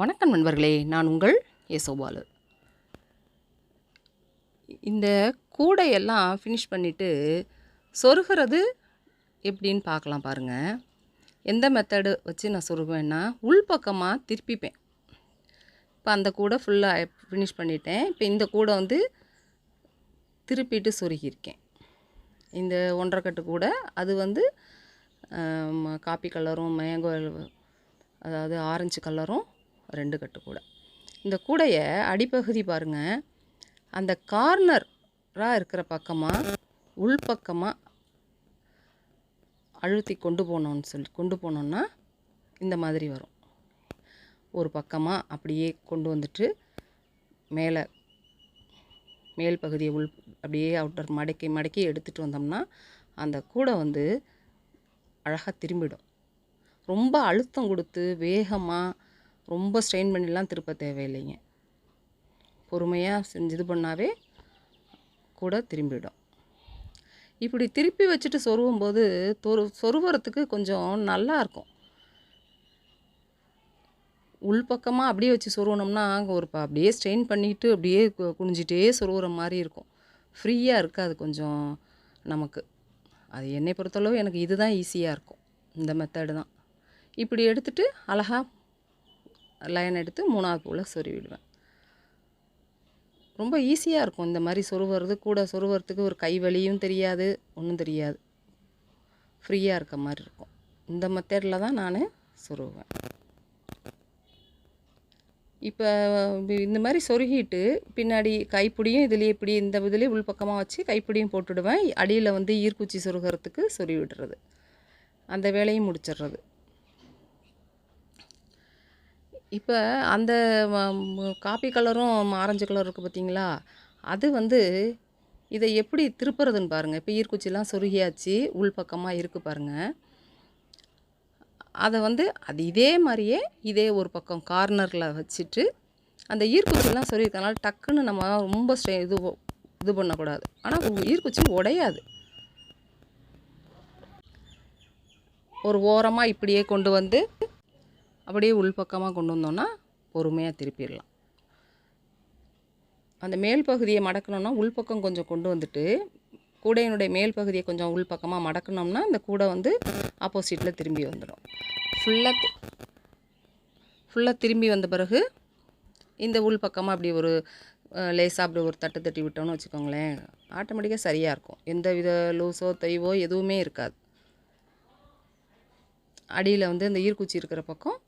வணக்கம் நண்பர்களே நான் உங்கள் யசோபாலு இந்த கூடையெல்லாம் ஃபினிஷ் பண்ணிவிட்டு சொருகிறது எப்படின்னு பார்க்கலாம் பாருங்கள் எந்த மெத்தடு வச்சு நான் சொருகுவேன்னா உள்பக்கமாக திருப்பிப்பேன். இப்போ அந்த கூடை ஃபுல்லாக ஃபினிஷ் பண்ணிட்டேன். இப்போ இந்த கூடை வந்து திருப்பிட்டு சொருகியிருக்கேன். இந்த ஒன்றரை கட்டு கூடை அது வந்து காப்பி கலரும் மேங்கோ அதாவது ஆரஞ்சு கலரும் ரெண்டு கட்டு கூடை. இந்த கூடையை அடிப்பகுதி பாருங்கள் அந்த கார்னராக இருக்கிற பக்கமாக உள்பக்கமாக அழுத்தி கொண்டு போனோம்னு சொல்லி கொண்டு போனோம்னா இந்த மாதிரி வரும். ஒரு பக்கமாக அப்படியே கொண்டு வந்துட்டு மேலே மேல் பகுதியை உள் அப்படியே அவுட்டர் மடக்கி மடக்கி எடுத்துகிட்டு வந்தோம்னா அந்த கூடை வந்து அழகாக திரும்பிடும். ரொம்ப அழுத்தம் கொடுத்து வேகமாக ரொம்ப ஸ்ட்ரெயின் பண்ணிலாம் திருப்ப தேவையில்லைங்க. பொறுமையாக செஞ்சு இது பண்ணாவே கூட திரும்பிடும். இப்படி திருப்பி வச்சுட்டு சொருவும்போது தொரு சொருவறதுக்கு கொஞ்சம் நல்லாயிருக்கும் உள்பக்கமாக அப்படியே வச்சு சொருவினோம்னா ஒரு அப்படியே ஸ்ட்ரெயின் பண்ணிட்டு அப்படியே கு- குனிஞ்சிட்டே சொருவுற மாதிரி இருக்கும். ஃப்ரீயாக இருக்காது கொஞ்சம் நமக்கு. அது என்னை பொறுத்தளவு எனக்கு இதுதான் ஈஸியாக இருக்கும். இந்த மெத்தடு தான். இப்படி எடுத்துகிட்டு அழகா லைன் எடுத்து மூணாவது பூவில் சொருவிடுவேன் ரொம்ப ஈஸியாக இருக்கும். இந்த மாதிரி சொருவுறது கூட சொருவறதுக்கு ஒரு கை வலியும் தெரியாது ஒன்றும் தெரியாது. ஃப்ரீயாக இருக்க மாதிரி இருக்கும். இந்த மெத்தடில் தான் நான் சொருவேன் இப்போ இந்த மாதிரி சொருகிட்டு பின்னாடி கைப்பிடியும் இதுலேயே இப்படி இந்த இதுலேயே உள்பக்கமாக வச்சு கைப்பிடியும் போட்டுடுவேன். அடியில் வந்து ஈர்க்குச்சி சொருகிறதுக்கு சொருகி விடுறது. அந்த வேலையும் முடிச்சிடுறது. இப்போ அந்த காப்பி கலரும் ஆரஞ்சு கலர் இருக்குது பார்த்தீங்களா அது வந்து இதை எப்படி திருப்புறதுன்னு பாருங்கள் இப்போ ஈர்க்குச்சிலாம் சொருகியாச்சு உள்பக்கமாக இருக்குது பாருங்கள் அதை வந்து அது இதே மாதிரியே இதே ஒரு பக்கம் கார்னரில் வச்சுட்டு அந்த ஈர்க்குச்சிலாம் சொருகிக்கனால டக்குன்னு நம்ம ரொம்ப ஸ்ட்ரெ இது இது பண்ணக்கூடாது. ஆனால் ஈர்க்குச்சி உடையாது. ஒரு ஓரமாக இப்படியே கொண்டு வந்து அப்படியே உள்பக்கமாக கொண்டு வந்தோன்னா பொறுமையாக திருப்பிடலாம். அந்த மேல் பகுதியை மடக்கணும்னா உள்பக்கம் கொஞ்சம் கொண்டு வந்துட்டு கூடையினுடைய மேல் பகுதியை கொஞ்சம் உள்பக்கமாக மடக்கணும்னா அந்த கூடை வந்து ஆப்போசிட்டில் திரும்பி வந்துடும். ஃபுல்லாக ஃபுல்லாக திரும்பி வந்த பிறகு இந்த உள்பக்கமாக அப்படி ஒரு லேசாக அப்படி ஒரு தட்டு தட்டி விட்டோம்னு வச்சுக்கோங்களேன் ஆட்டோமேட்டிக்காக சரியாக இருக்கும். எந்த வித லூஸோ தைவோ எதுவுமே இருக்காது. அடியில் வந்து இந்த ஈர்க்குச்சி இருக்கிற பக்கம்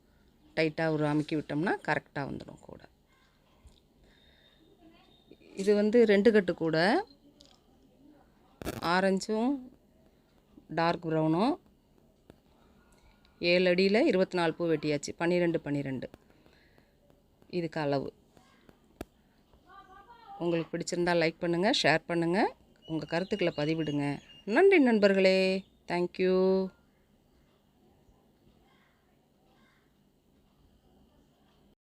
டைட்டாக ஒரு அமுக்கி விட்டோம்னா கரெக்டாக வந்துடும் கூட. இது வந்து ரெண்டு கட்டு கூட. ஆரஞ்சும் டார்க் ப்ரௌனும் ஏழு அடியில் இருபத்தி நாலு பூ வெட்டியாச்சு. பன்னிரெண்டு பன்னிரெண்டு. இதுக்கு அளவு. உங்களுக்கு பிடிச்சிருந்தா லைக் பண்ணுங்கள் ஷேர் பண்ணுங்கள் உங்கள் கருத்துக்களை பதிவிடுங்க. நன்றி நண்பர்களே. தேங்க்யூ